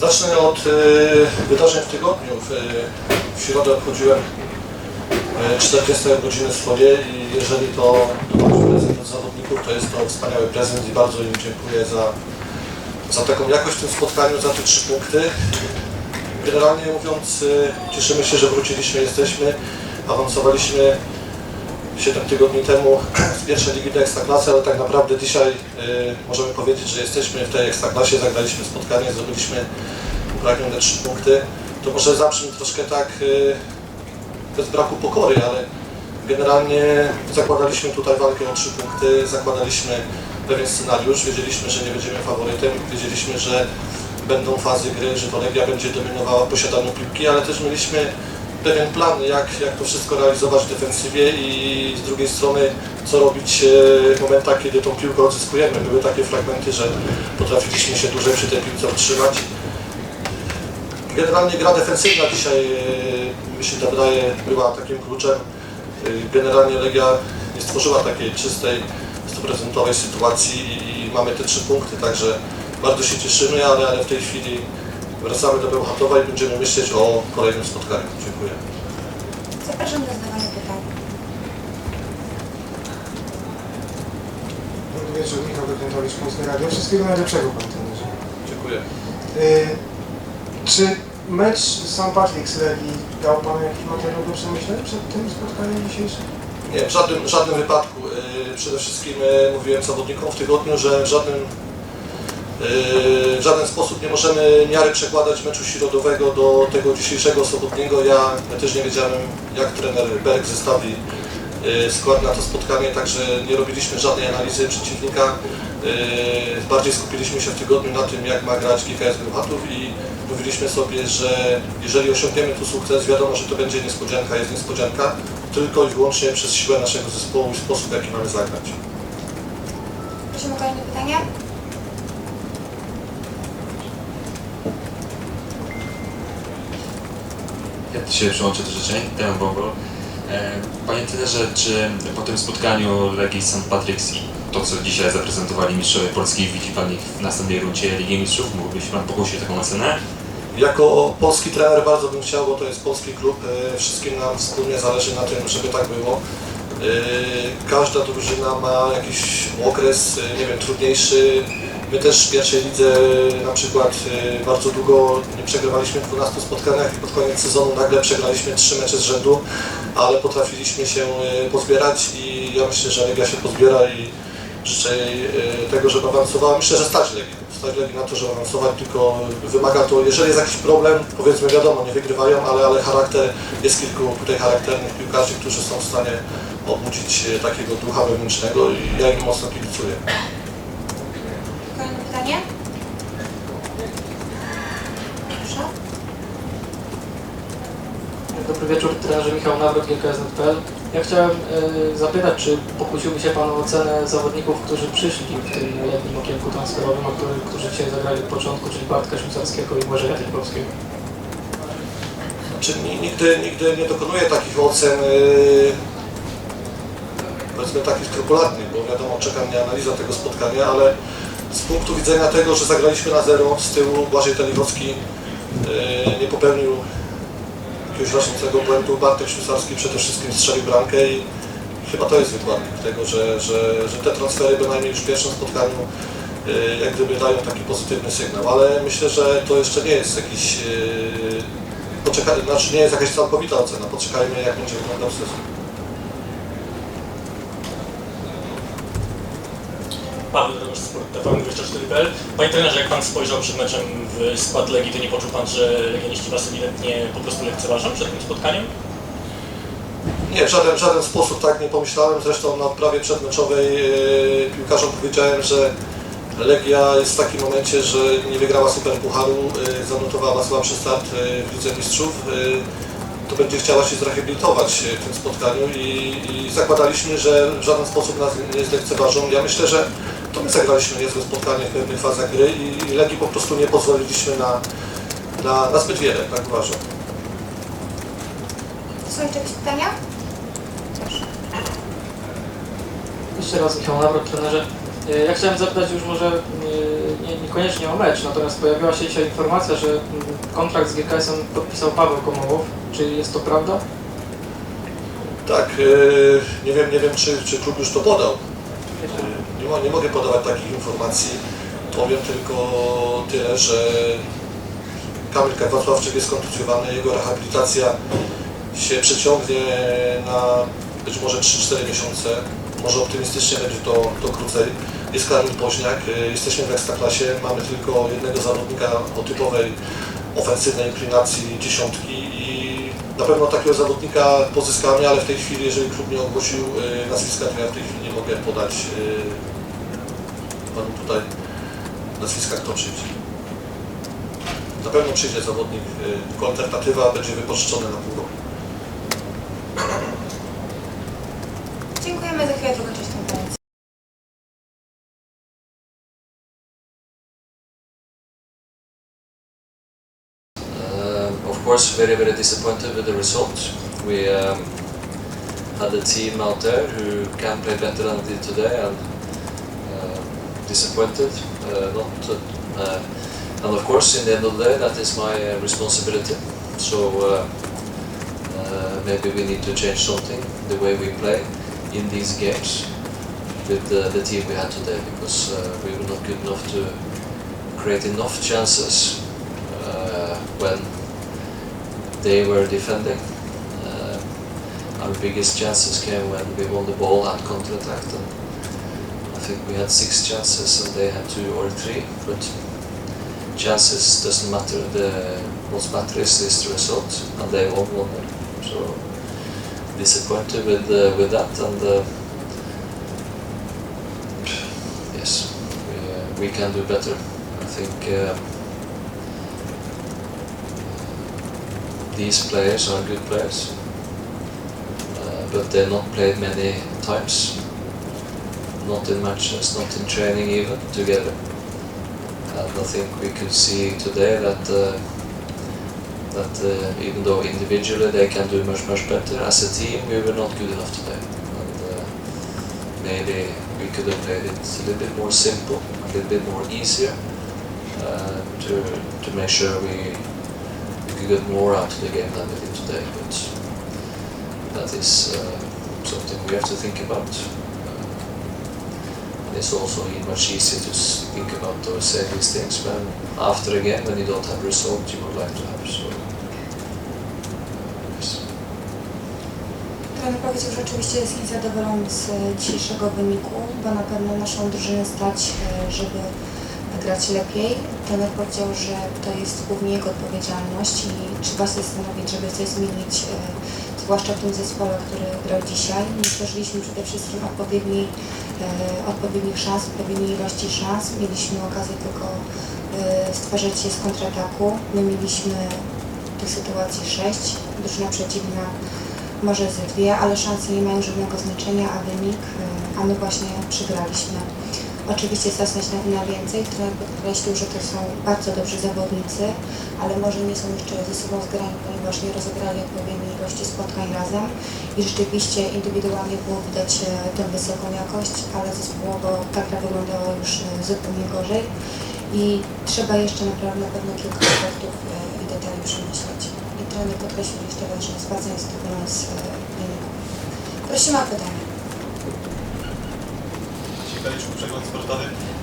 Zacznę od e, wydarzeń w tygodniu. W, w środę obchodziłem e, 40 urodziny swoje i jeżeli to dochodzi prezent od zawodników, to jest to wspaniały prezent i bardzo im dziękuję za, za taką jakość w tym spotkaniu, za te trzy punkty. Generalnie mówiąc, cieszymy się, że wróciliśmy, jesteśmy, awansowaliśmy 7 tygodni temu z pierwszej ligi do Ekstraklasy, ale tak naprawdę dzisiaj y, możemy powiedzieć, że jesteśmy w tej Ekstraklasie, zagraliśmy spotkanie, zdobyliśmy upragnione 3 punkty. To może zabrzmi troszkę tak y, bez braku pokory, ale generalnie zakładaliśmy tutaj walkę o 3 punkty, zakładaliśmy pewien scenariusz, wiedzieliśmy, że nie będziemy faworytem, wiedzieliśmy, że będą fazy gry, że to Legia będzie dominowała posiadaniu piłki, ale też mieliśmy pewien plan, jak, jak to wszystko realizować w defensywie i z drugiej strony co robić e, w momentach, kiedy tą piłkę odzyskujemy. Były takie fragmenty, że potrafiliśmy się dłużej przy tej piłce utrzymać. Generalnie gra defensywna dzisiaj e, mi się wydaje była takim kluczem. E, Generalnie Legia nie stworzyła takiej czystej, stuprocentowej sytuacji i mamy te trzy punkty, także bardzo się cieszymy, ale, ale w tej chwili wracamy do Bełchatowa i będziemy myśleć o kolejnym spotkaniu. Dziękuję. Zapraszam do zadawania pytań. Dobry wieczór, Michał Dokrętowicz, Polskie Radio. Wszystkiego najlepszego, panie trenerze. Dziękuję. Y, czy mecz St. Patrick's Legii dał panu jakiś materiał do przemyśleń przed tym spotkaniem dzisiejszym? Nie, w żadnym, żadnym wypadku. Yy, Przede wszystkim yy, mówiłem zawodnikom w tygodniu, że w żadnym, w żaden sposób nie możemy miary przekładać meczu środowego do tego dzisiejszego sobotniego. Ja, też nie wiedziałem, jak trener Berg zestawi yy, skład na to spotkanie, także nie robiliśmy żadnej analizy przeciwnika. Yy, Bardziej skupiliśmy się w tygodniu na tym, jak ma grać GKS Bełchatów i mówiliśmy sobie, że jeżeli osiągniemy tu sukces, wiadomo, że to będzie niespodzianka, jest niespodzianka, tylko i wyłącznie przez siłę naszego zespołu i sposób, w jaki mamy zagrać. Prosimy o kolejne pytanie. Się przyłączę do życzeń, temu Bogo. E, Panie trenerze, czy po tym spotkaniu Legii St. Patrick's i to, co dzisiaj zaprezentowali mistrzowie Polski, widzi Pan ich w następnej rundzie Ligi Mistrzów? Mógłby się Pan pokusić taką ocenę? Jako polski trener bardzo bym chciał, bo to jest polski klub, e, wszystkim nam wspólnie zależy na tym, żeby tak było. E, Każda drużyna ma jakiś okres, nie wiem, trudniejszy. My też w pierwszej lidze na przykład e, bardzo długo nie przegrywaliśmy w 12 spotkaniach i pod koniec sezonu nagle przegraliśmy 3 mecze z rzędu, ale potrafiliśmy się e, pozbierać i ja myślę, że Legia się pozbiera i życzę jej e, tego, żeby awansowała. Myślę, że stać Legii. Stać Legii na to, żeby awansować, tylko wymaga to, jeżeli jest jakiś problem, powiedzmy wiadomo, nie wygrywają, ale, ale charakter, jest kilku tutaj charakternych piłkarzy, którzy są w stanie obudzić e, takiego ducha wewnętrznego i ja im mocno kibicuję. Pytanie. Proszę. Dobry wieczór, trenerze Michał Nawrot, GKS.pl. Ja chciałem e, zapytać, czy pokusiłby się Pan o ocenę zawodników, którzy przyszli w tym letnim okienku transferowym, a który, którzy dzisiaj zagrali od początku, czyli Bartka Ślusarskiego i Błażeja Tykowskiego. Czy ni- nigdy, nigdy nie dokonuję takich ocen, yy, powiedzmy takich skrupulatnych, bo wiadomo, czeka mnie analiza tego spotkania, ale z punktu widzenia tego, że zagraliśmy na zero z tyłu, Błażej Teligowski yy, nie popełnił jakiegoś rażącego błędu, Bartek Ślusarski przede wszystkim strzelił bramkę i chyba to jest wykładnik tego, że, że, że te transfery bynajmniej już w pierwszym spotkaniu yy, jak gdyby dają taki pozytywny sygnał, ale myślę, że to jeszcze nie jest jakiś yy, poczekaj, znaczy nie jest jakaś całkowita ocena, poczekajmy jak będzie wyglądał sezon. Paweł TVN24.pl. Panie trenerze, jak Pan spojrzał przed meczem w skład Legii, to nie poczuł Pan, że legioniści Was ewidentnie po prostu lekceważą przed tym spotkaniem? Nie, w żaden, żaden sposób tak nie pomyślałem, zresztą na odprawie przedmeczowej yy, piłkarzom powiedziałem, że Legia jest w takim momencie, że nie wygrała Superpucharu, yy, zanotowała słabszy start yy, w Lidze Mistrzów. Yy, to będzie chciała się zrehabilitować yy, w tym spotkaniu i, i zakładaliśmy, że w żaden sposób nas nie zlekceważą. Ja myślę, że to my zagraliśmy niezłe spotkanie w pewnych fazach gry i, i Legii po prostu nie pozwoliliśmy na, na, na zbyt wiele, tak uważam. Są jeszcze jakieś pytania? Proszę. Jeszcze raz Michał Nawrot, trenerze. E, Ja chciałem zapytać już może e, nie, niekoniecznie o mecz, natomiast pojawiła się dzisiaj informacja, że mm, kontrakt z GKS-em podpisał Paweł Komołow. Czy jest to prawda? Tak, e, nie wiem, nie wiem czy, czy klub już to podał. Nie, nie mogę podawać takich informacji. Powiem tylko tyle, że Kamil Wacławczyk jest kontuzjowany, jego rehabilitacja się przeciągnie na być może 3-4 miesiące, może optymistycznie będzie to, to krócej. Jest Kamil Poźniak, e, jesteśmy w Ekstraklasie, mamy tylko jednego zawodnika o typowej ofensywnej inklinacji dziesiątki i na pewno takiego zawodnika pozyskamy, ale w tej chwili, jeżeli klub nie ogłosił e, nazwiska, to ja w tej chwili nie mogę podać panu tutaj nazwiska, kto przyjdzie. Na pewno przyjdzie zawodnik, tylko alternatywa będzie wypożyczony na pół roku. Dziękujemy za chwilę konferencji. Um, of course, very, very disappointed with the result. We um, had a team out there who can play better than they did today, and disappointed. Uh, not, uh, and of course, in the end of the day, that is my uh, responsibility. So maybe we need to change something the way we play in these games with uh, the team we had today, because we were not good enough to create enough chances when they were defending. Uh, our biggest chances came when we won the ball and counter-attacked and think we had six chances and they had two or three, but chances doesn't matter. The what matters is the result, and they won one. So disappointed with uh, with that, and uh, yes, we, uh, we can do better. I think. Uh, these players are good players, uh, but they're not played many times. Not in matches, not in training even together. And I think we could see today that uh, that uh, even though individually they can do much much better, as a team we were not good enough today. And uh, maybe we could have played it a little bit more simple, a little bit more easier uh, to to make sure we we could get more out of the game than we did today. But that is uh, something we have to think about. It's also much easier to think about or say these things when after a game when you don't have you would like to have. So powiedział, że oczywiście jest niezadowolony z e, dzisiejszego wyniku, bo na pewno naszą drużynę stać, e, żeby grać lepiej. Trener powiedział, że to jest głównie jego odpowiedzialność i trzeba się zastanowić, żeby coś zmienić, e, zwłaszcza w tym zespole, który grał dzisiaj. Nie przeżyliśmy przede wszystkim odpowiedniej, e, odpowiednich szans, odpowiedniej ilości szans. Mieliśmy okazję tylko e, stwarzać je z kontrataku. My mieliśmy tych sytuacji sześć. Drużyna przeciwna może ze dwie, ale szanse nie mają żadnego znaczenia, a wynik, y, a my właśnie przegraliśmy. Oczywiście zasnąć na, na więcej, trener podkreślił, że to są bardzo dobrzy zawodnicy, ale może nie są jeszcze ze sobą zgrani, ponieważ nie rozegrali odpowiedniej ilości spotkań razem i rzeczywiście indywidualnie było widać e, tę wysoką jakość, ale zespołowo ta gra wyglądała już e, zupełnie gorzej i trzeba jeszcze naprawdę na pewno kilka aspektów e, i detali przemyśleć. I trener podkreślił jeszcze raz, że jest bardzo niezadowolony z e, wyniku. Prosimy o pytanie.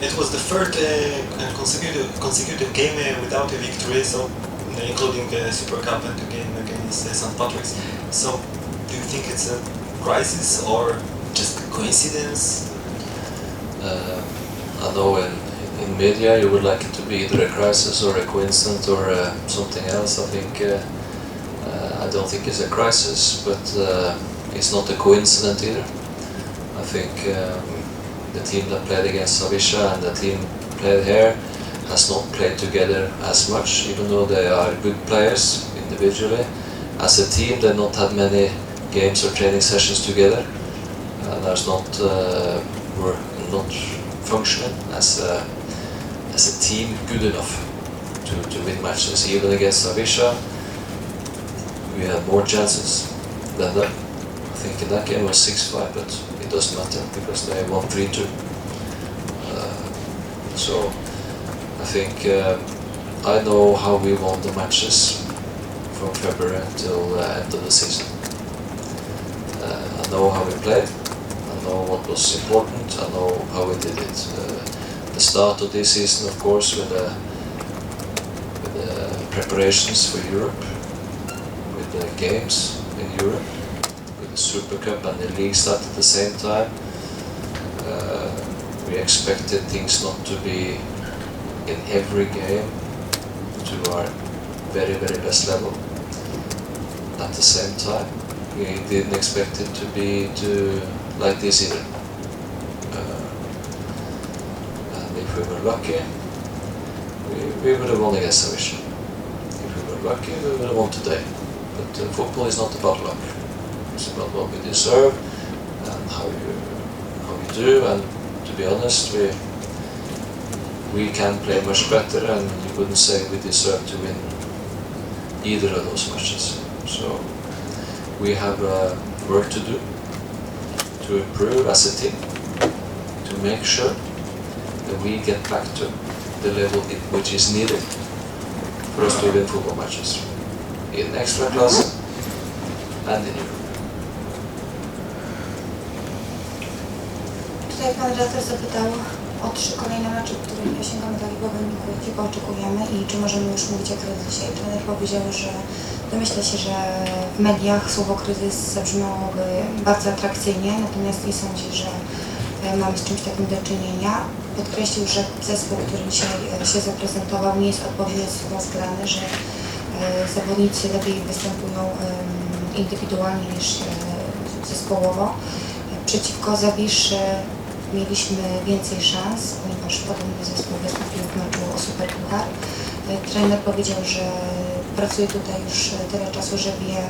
It was the third uh, consecutive, consecutive game uh, without a victory, so including the Super Cup and the game against uh, St. Patrick's. So, do you think it's a crisis or just a coincidence? Uh, I know in, in media you would like it to be either a crisis or a coincidence or uh, something else. I think uh, uh, I don't think it's a crisis, but uh, it's not a coincidence either. I think um, the team that played against Savisha and the team played here has not played together as much, even though they are good players individually. As a team, they've not had many games or training sessions together, and there's not uh, were not functioning as a, as a team good enough to, to win matches. Even against Savisha, we had more chances than them. I think in that game was 6-5, but it doesn't matter because they won 3-2. Uh, so I think um, I know how we won the matches from February until the end of the season. Uh, I know how we played. I know what was important. I know how we did it. Uh, the start of this season, of course, with the, with the preparations for Europe, with the games in Europe, with the Super Cup and the league start at the same time. Uh, we expected things not to be in every game to our very, very best level. At the same time, we didn't expect it to be to like this either. Uh, and if we were lucky, we, we would have won against Savisha. If we were lucky, we would have won today. But uh, football is not about luck. It's about what we deserve and how you how we do. And to be honest, we we can play much better, and you wouldn't say we deserve to win either of those matches. So we have uh, work to do to improve as a team, to make sure that we get back to the level it, which is needed for us to win football matches in extra class and in Europe. Tutaj pan redaktor zapytał o trzy kolejne mecze, w których nie osiągamy takiego wyniku, jakiego oczekujemy i czy możemy już mówić o kryzysie. I trener powiedział, że domyśla się, że w mediach słowo kryzys zabrzmiałoby bardzo atrakcyjnie, natomiast nie sądzi, że e, mamy z czymś takim do czynienia. Podkreślił, że zespół, który dzisiaj e, się zaprezentował, nie jest odpowiednio rozgrany, że e, zawodnicy lepiej występują indywidualnie niż zespołowo. Przeciwko Zawiszy mieliśmy więcej szans, ponieważ podobny zespół wystąpił w meczu o Superpuchar. E, Trener powiedział, że pracuje tutaj już tyle czasu, że wie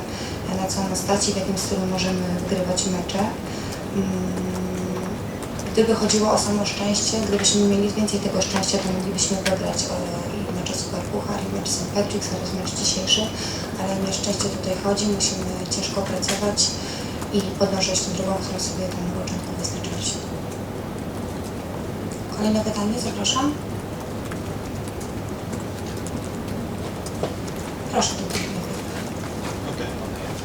na co nas stać i w jakim stylu możemy wygrywać mecze. Mm, Gdyby chodziło o samo szczęście, gdybyśmy mieli więcej tego szczęścia, to moglibyśmy wygrać e, i mecz o Superpuchar, i mecz St. Patrick's oraz mecz dzisiejszy, ale szczęście tutaj chodzi, musimy ciężko pracować i podążać tą drogą, którą sobie tam Kolejne pytanie, zapraszam. Proszę do. Okay,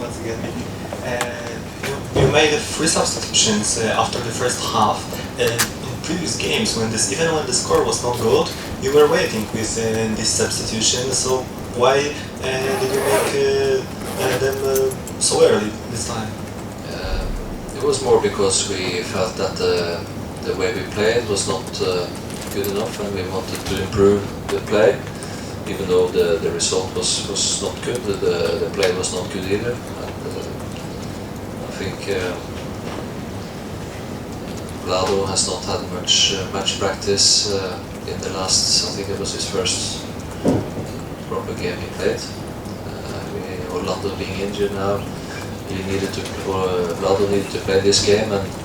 once again, maybe. Uh, you, you made three substitutions uh, after the first half. Uh, in previous games, when this, even when the score was not good, you were waiting with uh, this substitution. So why uh, did you make uh, uh, them uh, so early this time? Uh, it was more because we felt that the, the way we played was not uh, good enough and we wanted to improve the play. Even though the, the result was, was not good, the, the play was not good either. And, uh, I think uh, Vlado has not had much match practice in the last, I think it was his first proper game he played. Orlando being injured now, he needed to, or Vlado needed to play this game, and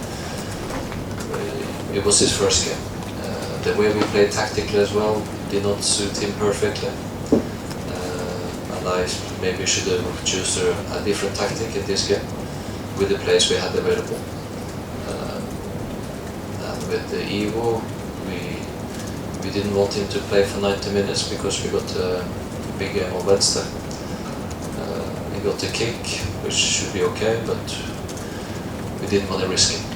it was his first game. Uh, the way we played tactically as well did not suit him perfectly, uh, and I maybe should have chosen a, a different tactic in this game with the players we had available. Uh, and with the Evo, we we didn't want him to play for 90 minutes because we got a big game on Wednesday. Uh, he got the kick, which should be okay, but we didn't want to risk it.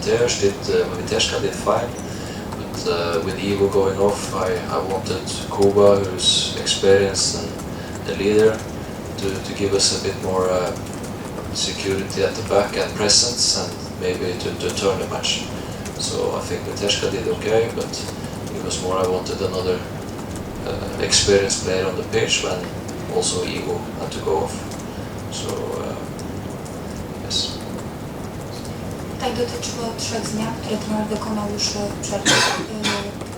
Uh, and Mateusz did, uh, fine, but uh, with Ivo going off, I, I wanted Kuba, who's experienced and the leader, to, to give us a bit more uh, security at the back and presence, and maybe to, to turn the match. So I think Mateuszka did okay, but it was more I wanted another uh, experienced player on the pitch when also Ivo had to go off. So Tutaj dotyczyło trzech zmian, które trener wykonał już e, w przerwie.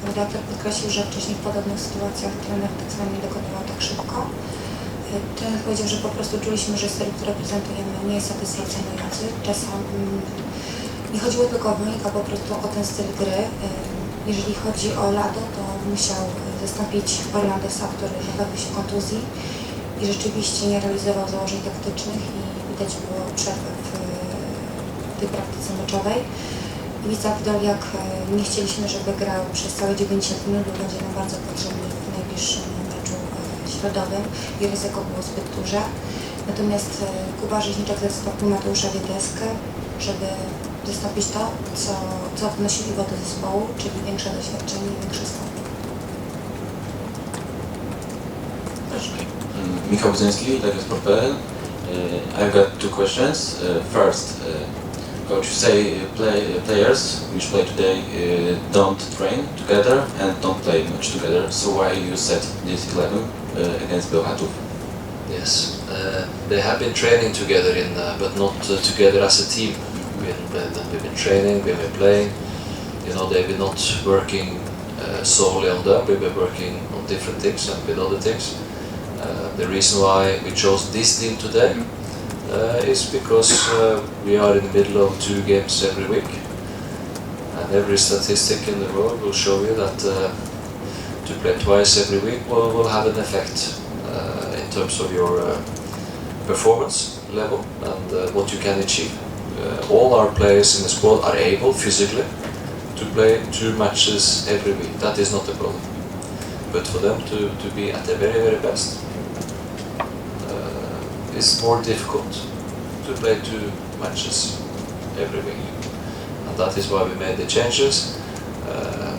Redaktor podkreślił, że wcześniej w podobnych sytuacjach trener tak zwanie nie dokonywał tak szybko. E, Trener powiedział, że po prostu czuliśmy, że styl, który prezentujemy nie jest satysfakcjonujący. Czasem mm, nie chodziło tylko o wynik, a po prostu o ten styl gry. E, Jeżeli chodzi o Lado, to musiał zastąpić Orlandosa, który nabawił się kontuzji i rzeczywiście nie realizował założeń taktycznych i widać było przerwę tej praktyce meczowej. i zapytał, jak e, nie chcieliśmy, żeby grał przez całe 90 minut, bo będzie nam bardzo potrzebny w najbliższym meczu e, środowym i ryzyko było zbyt duże. Natomiast e, Kuba Rzeźniczak zastąpił Mateusza Wiedeskę, żeby zastąpić to, co, co wnosiliło do zespołu, czyli większe doświadczenie i większy skok. Mm, Michał Budzyński, Legia.pl. Uh, I've got two questions. Uh, first, uh, coach, you say uh, play, uh, players which play today uh, don't train together and don't play much together. So why you set this 11 uh, against Bełchatów? Yes, uh, they have been training together in, uh, but not uh, together as a team. We've been, we've been training, we've been playing. You know, they've been not working uh, solely on them. We've been working on different things and with other things. Uh, the reason why we chose this team today uh, is because uh, we are in the middle of two games every week, and every statistic in the world will show you that uh, to play twice every week will, will have an effect uh, in terms of your uh, performance level and uh, what you can achieve. Uh, all our players in the squad are able physically to play two matches every week. That is not a problem. But for them to, to be at their very, very best uh, is more difficult to play two matches every week. And that is why we made the changes. Uh,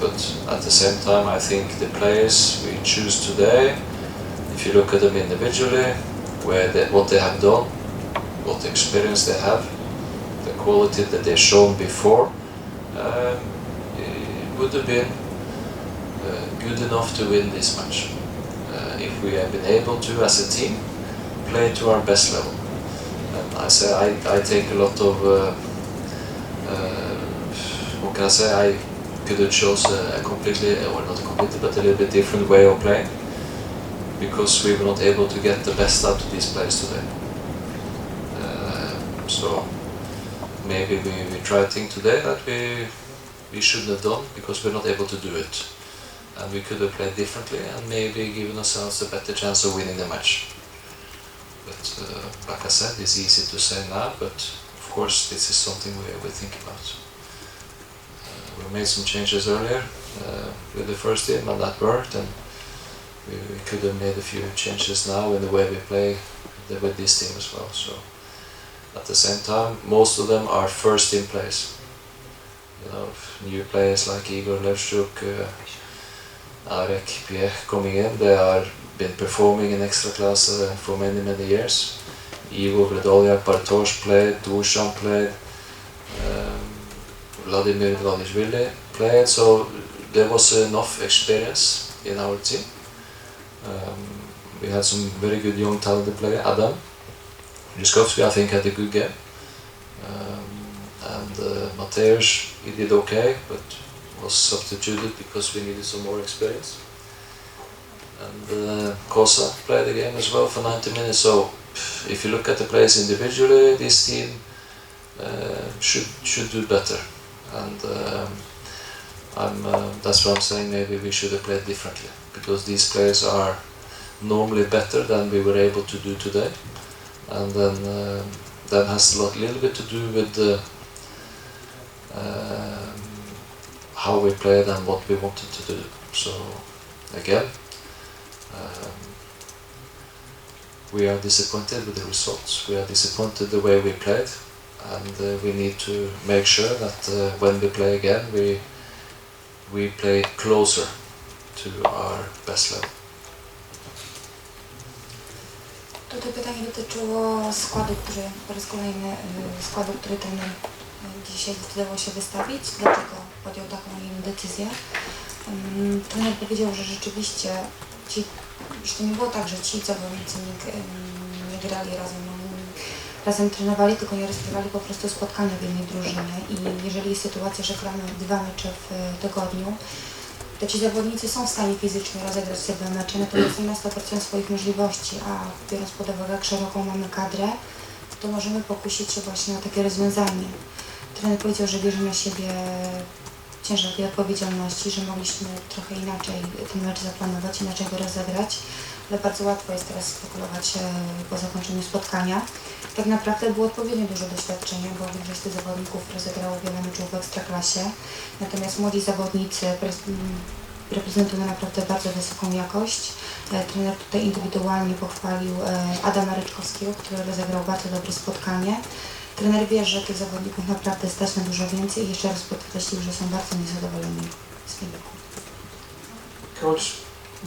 but at the same time, I think the players we choose today, if you look at them individually, where they, what they have done, what experience they have, the quality that they've shown before, um, it would have been uh, good enough to win this match. Uh, if we have been able to, as a team, play to our best level. And I say I, I take a lot of, uh, uh, what can I say, I could have chose a, a completely, or not completely, but a little bit different way of playing because we were not able to get the best out of these players today. Uh, so maybe we, we try a thing today that we we shouldn't have done because we're not able to do it. And we could have played differently and maybe given ourselves a better chance of winning the match. But uh, like I said, it's easy to say now, but of course this is something we, we think about. Uh, we made some changes earlier uh, with the first team and that worked and we, we could have made a few changes now in the way we play with this team as well. So at the same time, most of them are first team players. You know, new players like Igor Levchuk, uh, Arek Piech coming in, they are been performing in extra class uh, for many many years. Ivo Vredolyak, Bartosz played, Dusan played, um, Vladimir Vladishvili played, so there was enough experience in our team. Um, we had some very good young talented player, Adam Juskovsky I think had a good game. Um, and uh, Mateusz, he did okay, but was substituted because we needed some more experience. And uh, played the game as well for 90 minutes. So if you look at the players individually, this team uh, should should do better. And um, I'm, uh, that's what I'm saying. Maybe we should have played differently because these players are normally better than we were able to do today. And then um that has a lot, little bit to do with the, um, how we played and what we wanted to do. So again, um, we are disappointed with the results. We are disappointed the way we played, and uh, we need to make sure that uh, when we play again, we we play closer to our best level. Tutaj pytanie dotyczyło składu, który po raz kolejny składu, który ten dzisiaj zdecydował się wystawić. Dlaczego podjął taką decyzję? Ym, Trener powiedział, że rzeczywiście ci, że to nie było tak, że ci zawodnicy nie, ym, nie grali razem, ym, razem trenowali, tylko nie rozgrywali po prostu spotkania w jednej drużynie i jeżeli jest sytuacja, że gramy dwa mecze w y, tygodniu, to ci zawodnicy są w stanie fizycznie rozegrać dwa mecze, natomiast nie na 100% swoich możliwości, a biorąc pod uwagę, jak szeroką mamy kadrę, to możemy pokusić się właśnie na takie rozwiązanie. Trener powiedział, że bierze na siebie ciężar tej odpowiedzialności, że mogliśmy trochę inaczej ten mecz zaplanować, inaczej go rozegrać, ale bardzo łatwo jest teraz spekulować e, po zakończeniu spotkania. Tak naprawdę było odpowiednio dużo doświadczenia, bo większość tych zawodników rozegrało wiele meczów w Ekstraklasie, natomiast młodzi zawodnicy pres- m, reprezentują naprawdę bardzo wysoką jakość. E, Trener tutaj indywidualnie pochwalił e, Adama Ryczkowskiego, który rozegrał bardzo dobre spotkanie. Trener wie, że tych zawodników naprawdę stać na dużo więcej i jeszcze raz podkreślił, że są bardzo niezadowoleni z wyniku. Coach,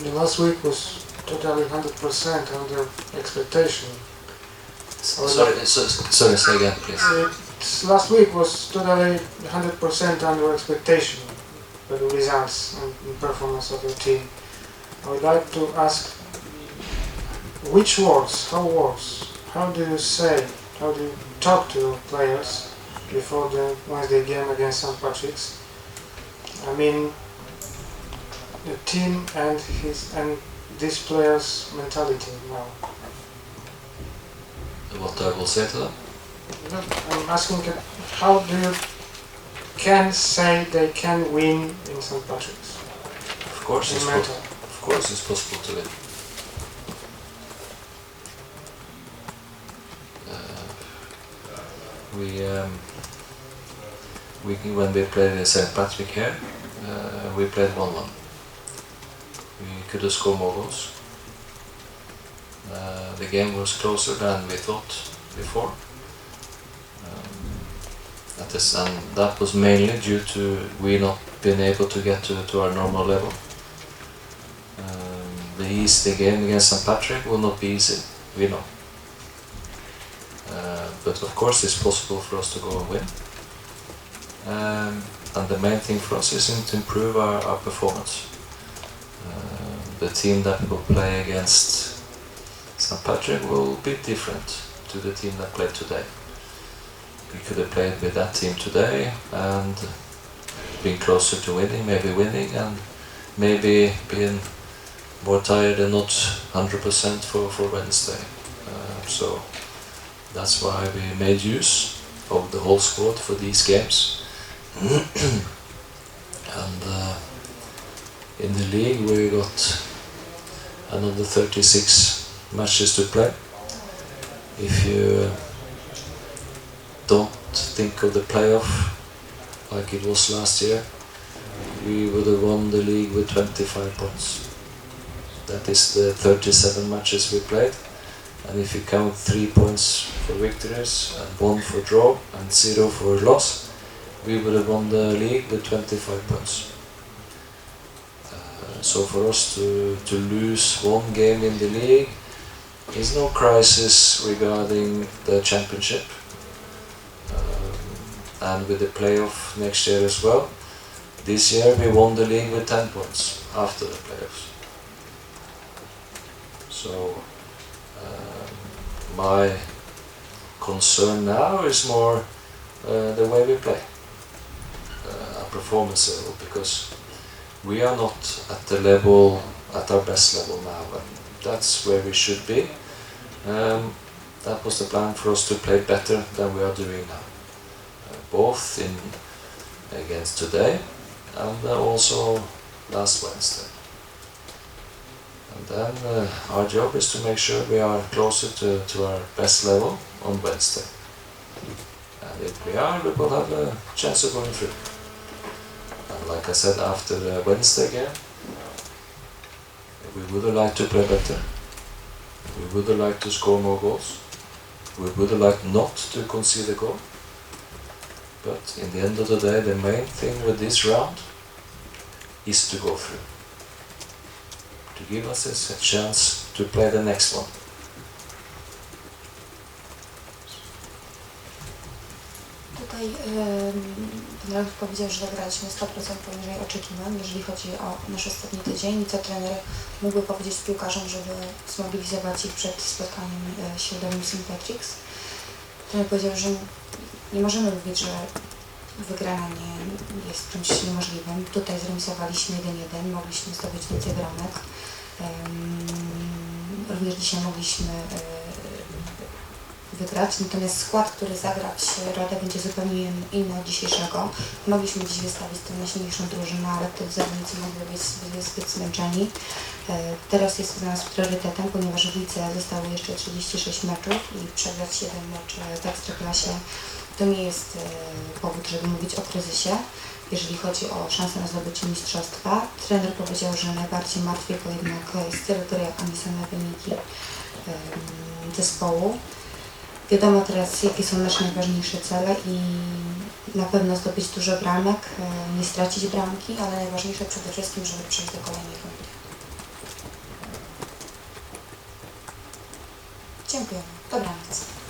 the last week was totally 100% under expectation. Sorry, so, sorry, say again, please. It's, last week was totally 100% under expectation by the results and performance of your team. I would like to ask which words, how words, how do you say, how do you talk to your players before the Wednesday game against St. Patrick's? I mean, the team and his and this player's mentality now. What I will say to them? I'm asking how do you can say they can win in St. Patrick's? Of course, it's In mental. of course it's possible to win. We um, we when we played St. Patrick here, uh, we played one-one. We could have scored more goals. Uh, the game was closer than we thought before. Um, that is, and that was mainly due to we not being able to get to, to our normal level. Um, the East game against St. Patrick will not be easy, we know. But of course, it's possible for us to go and win. Um, and the main thing for us is to improve our, our performance. Uh, the team that will play against St. Patrick will be different to the team that played today. We could have played with that team today and been closer to winning, maybe winning, and maybe being more tired and not 100% for, for Wednesday. Uh, so that's why we made use of the whole squad for these games. and uh, in the league, we got another 36 matches to play. If you don't think of the playoff like it was last year, we would have won the league with 25 points. That is the 37 matches we played. And if you count 3 points for victories, and 1 for draw, and 0 for loss, we would have won the league with 25 points. Uh, so for us to, to lose one game in the league is no crisis regarding the championship. Um, and with the playoff next year as well. This year we won the league with 10 points after the playoffs. So um, my concern now is more uh, the way we play, uh, our performance level, because we are not at the level, at our best level now, and that's where we should be. Um, that was the plan for us to play better than we are doing now uh, both in against today and also last Wednesday. And then uh, our job is to make sure we are closer to, to our best level on Wednesday. And if we are, we will have a chance of going through. And like I said, after the Wednesday game, we would liked to play better. We would liked to score more goals. We would liked not to concede a goal. But in the end of the day, the main thing with this round is to go through. To give us a chance to play the next one. Tutaj trener powiedział, że zagraliśmy 100% poniżej oczekiwań, jeżeli chodzi o nasz ostatni tydzień co trener mógłby powiedzieć piłkarzom, żeby zmobilizować ich przed spotkaniem e, środowym St. Trener powiedział, że nie możemy mówić, że wygrana nie jest czymś niemożliwym. Tutaj zremisowaliśmy 1-1, mogliśmy zdobyć więcej bramek. Również dzisiaj mogliśmy e, wygrać, natomiast skład, który zagra w środę będzie zupełnie inny od dzisiejszego. Mogliśmy dziś wystawić tę najsilniejszą drużynę, ale wtedy zawodnicy mogli być zbyt- zmęczeni. E, Teraz jest dla nas priorytetem, ponieważ w lidze zostało jeszcze 36 meczów i przegrać 7 meczy w Ekstraklasie to nie jest e, powód, żeby mówić o kryzysie, jeżeli chodzi o szansę na zdobycie mistrzostwa. Trener powiedział, że najbardziej martwi go jednak styl gry, a nie same wyniki zespołu. Wiadomo teraz, jakie są nasze najważniejsze cele i na pewno zdobyć dużo bramek, e, nie stracić bramki, ale najważniejsze przede wszystkim, żeby przejść do kolejnej rundy. Dziękujemy. Dobranoc.